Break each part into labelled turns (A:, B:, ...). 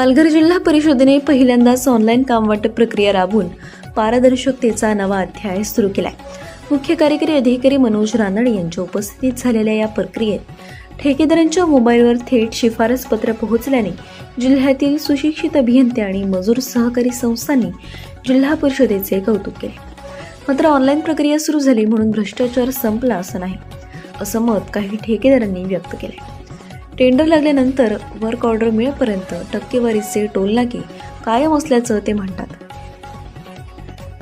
A: पालघर जिल्हा परिषदेने पहिल्यांदाच ऑनलाईन कामवाटप प्रक्रिया राबवून पारदर्शकतेचा नवा अध्याय सुरू केलाय. मुख्य कार्यकारी अधिकारी मनोज रानडे यांच्या उपस्थितीत झालेल्या या प्रक्रियेत ठेकेदारांच्या मोबाईलवर थेट शिफारस पत्र पोहोचल्याने जिल्ह्यातील सुशिक्षित अभियंते आणि मजूर सहकारी संस्थांनी जिल्हा परिषदेचे कौतुक केले. मात्र ऑनलाईन प्रक्रिया सुरू झाली म्हणून भ्रष्टाचार संपला असं नाही असं मत काही ठेकेदारांनी व्यक्त केलं टेंडर लागल्यानंतर वर्क ऑर्डर मिळेपर्यंत टक्केवारीचे टोलनाके कायम असल्याचं ते म्हणतात.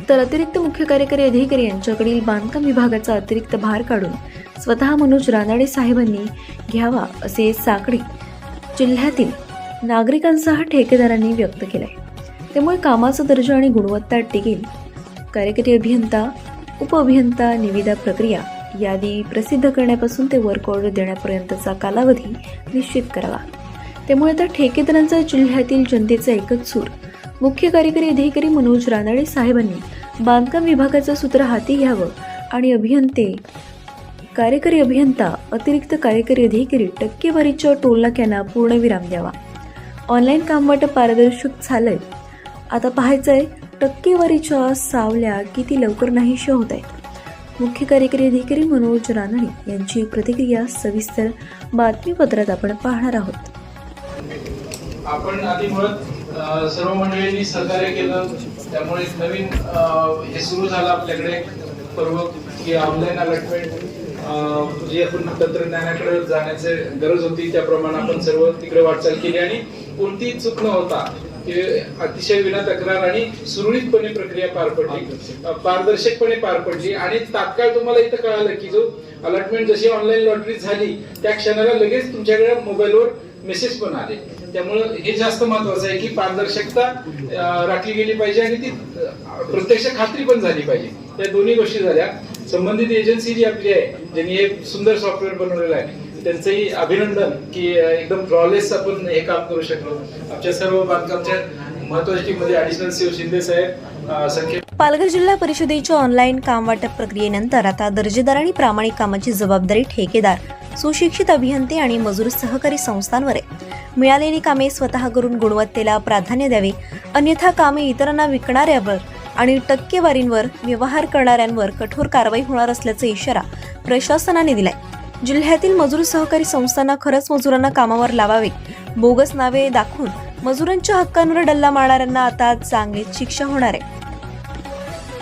A: तर अतिरिक्त मुख्य कार्यकारी अधिकारी यांच्याकडील बांधकाम विभागाचा अतिरिक्त भार काढून स्वतः मनोज रानाडे साहेबांनी घ्यावा असे साकडे जिल्ह्यातील नागरिकांसह ठेकेदारांनी व्यक्त केलंय त्यामुळे कामाचा दर्जा आणि गुणवत्ता टिकेल. कार्यकारी अभियंता उपअभियंता निविदा प्रक्रिया यादी प्रसिद्ध करण्यापासून ते वर्क ऑर्डर देण्यापर्यंतचा कालावधी निश्चित करावा. त्यामुळे आता ठेकेदारांचा जिल्ह्यातील जनतेचा एकच सूर. मुख्य कार्यकारी अधिकारी मनोज रानडे साहेबांनी बांधकाम विभागाचं सूत्र हाती घ्यावं आणि अभियंते कार्यकारी अभियंता अतिरिक्त कार्यकारी अधिकारी टक्केवारीच्या टोलनाक्यांना पूर्णविराम द्यावा. ऑनलाईन कामवाटप पारदर्शक झालंय. आता पाहायचंय टक्केवारीच्या सावल्या किती लवकर नाहीशा होत आहेत. मुख्य कार्यकारी अधिकारी मनोज रानडे यांची प्रतिक्रिया सविस्तर बातमीपत्रात आपण पाहणार आहोत.
B: आपण आधी मुळात सर्व मंडळींनी सहकार्य केलं. त्यामुळे नवीन हे सुरू झालं आपल्याकडे. पर्व की ऑनलाईन अलॉटमेंट जे आपण तंत्रज्ञानाकडे जाण्याची गरज होती त्याप्रमाणे आपण सर्व तिकडे वाटचाल केली आणि कोणतीही चूक न होता ते अतिशय विना तक्रार आणि सुरळीतपणे प्रक्रिया पार पडली. पारदर्शकपणे पार पडली. आणि तात्काळ तुम्हाला इथं कळालं की जो अलॉटमेंट जशी ऑनलाईन लॉटरी झाली त्या क्षणाला लगेच तुमच्याकडे मोबाईलवर मेसेज पण आले. त्यामुळं हे जास्त महत्वाचं आहे की पारदर्शकता राखली गेली पाहिजे आणि ती प्रत्यक्ष खात्री पण झाली पाहिजे. त्या दोन्ही गोष्टी झाल्या. संबंधित एजन्सी जी आपली आहे ज्यांनी हे सुंदर सॉफ्टवेअर बनवलेलं आहे त्यांचंही अभिनंदन की एकदम फ्लॉलेस आपण हे काम करू शकलो. आमच्या सर्व बांधकामच्या महत्त्वाच्या टीममध्ये ऍडिशनल शिंदे साहेब संख्या
A: पालघर जिल्हा परिषदेच्या ऑनलाईन काम वाटप प्रक्रियेनंतर आता दर्जेदार आणि प्रामाणिक कामाची जबाबदारी ठेकेदार सुशिक्षित अभियंते आणि मजूर सहकारी संस्थांवर आहे. मिळालेली कामे स्वतः करून गुणवत्तेला प्राधान्य द्यावे अन्यथा कामे इतरांना विकणाऱ्यावर आणि टक्केवारींवर व्यवहार करणाऱ्यांवर कठोर कारवाई होणार असल्याचा इशारा प्रशासनाने दिलाय. जिल्ह्यातील मजूर सहकारी संस्थांना खरंच मजुरांना कामावर लावावे. बोगस नावे दाखवून मजुरांच्या हक्कांवर डल्ला मारणाऱ्यांना आता चांगलीच शिक्षा होणार आहे.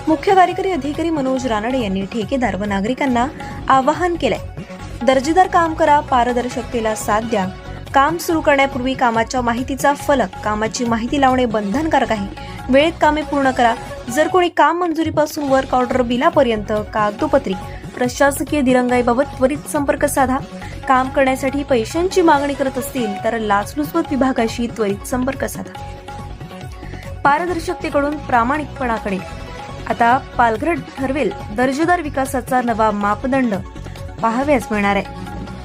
A: मुख्य कार्यकारी अधिकारी मनोज रानडे यांनी ठेकेदार व नागरिकांना आवाहन केलंय. दर्जेदार काम करा पारदर्शकतेला साथ द्या. काम सुरू करण्यापूर्वी कामाच्या माहितीचा फलक कामाची माहिती लावणे बंधनकारक आहे. वेळेत कामे पूर्ण करा. जर कोणी काम मंजुरीपासून वर्क ऑर्डर बिलापर्यंत कागदोपत्री प्रशासकीय दिरंगाईबाबत त्वरित संपर्क साधा. काम करण्यासाठी पैशांची मागणी करत असतील तर लाचलुचपत विभागाशी त्वरित संपर्क साधा. पारदर्शकतेकडून प्रामाणिकपणाकडे. आता पालघर ठरवेल दर्जेदार विकासाचा नवा मापदंड. पाहाव्यास मिळणार आहे.